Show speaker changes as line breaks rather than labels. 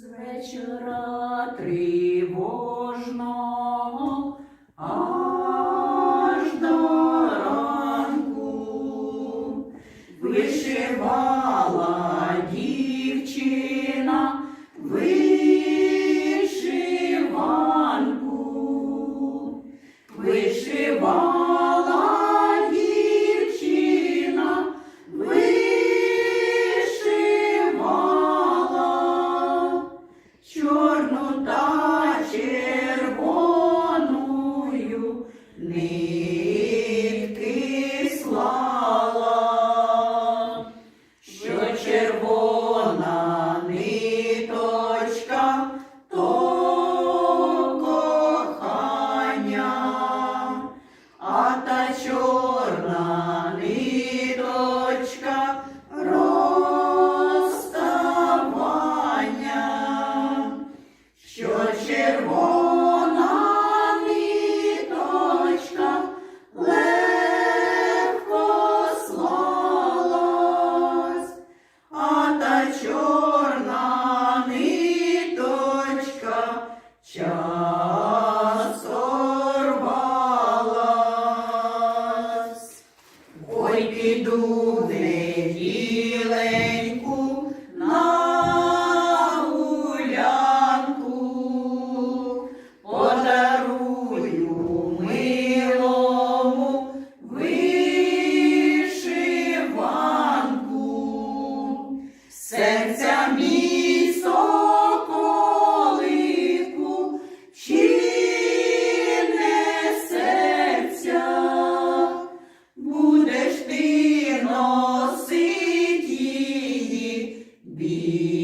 З вечора тривожного аж до ранку вишивав. чорну та червоною. та чорна ниточка. носить її біль.